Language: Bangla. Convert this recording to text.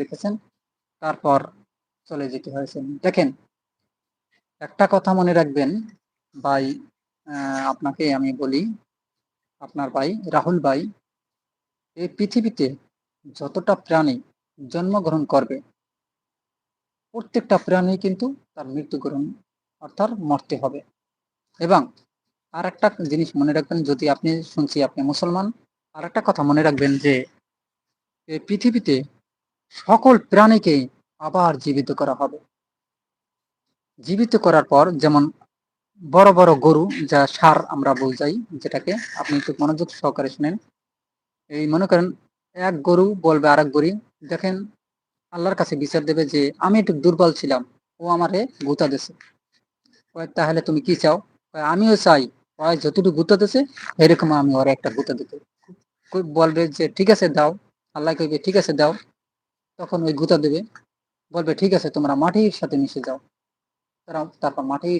রেখেছেন তারপর চলে যেতে হয়েছে। দেখেন, একটা কথা মনে রাখবেন ভাই আপনাকে আমি বলি, আপনার ভাই, রাহুল ভাই, এই পৃথিবীতে যতটা প্রাণী জন্মগ্রহণ করবে, প্রত্যেকটা প্রাণী কিন্তু তার মৃত্যুগ্রহণ অর্থাৎ মরতে হবে। এবং আর একটা জিনিস মনে রাখবেন, যদি আপনি শুনছি আপনি মুসলমান আর একটা কথা মনে রাখবেন যে, এই পৃথিবীতে সকল প্রাণীকে আবার জীবিত করা হবে। জীবিত করার পর যেমন বড় বড় গরু, যা সার আমরা বোঝাই যেটাকে আপনি একটু মনোযোগ সহকারে শুনেন। এই মনে করেন এক গরু বলবে আরেক গরু, দেখেন আল্লাহর কাছে বিচার দেবে যে আমি একটু দুর্বল ছিলাম, ও আমারে গুতা দিছে। তাহলে তুমি কি চাও? আমিও চাই। ওই যতটুকু গুতা দিছে, এরকম আমি ওরা একটা গুতা দিতে। বলবে যে, ঠিক আছে, দাও। আল্লাহ কইবে, ঠিক আছে, দাও। তখন ওই গুতা দেবে। বলবে, ঠিক আছে, তোমরা মাটির সাথে মিশে যাও। তারা তারপর মাটির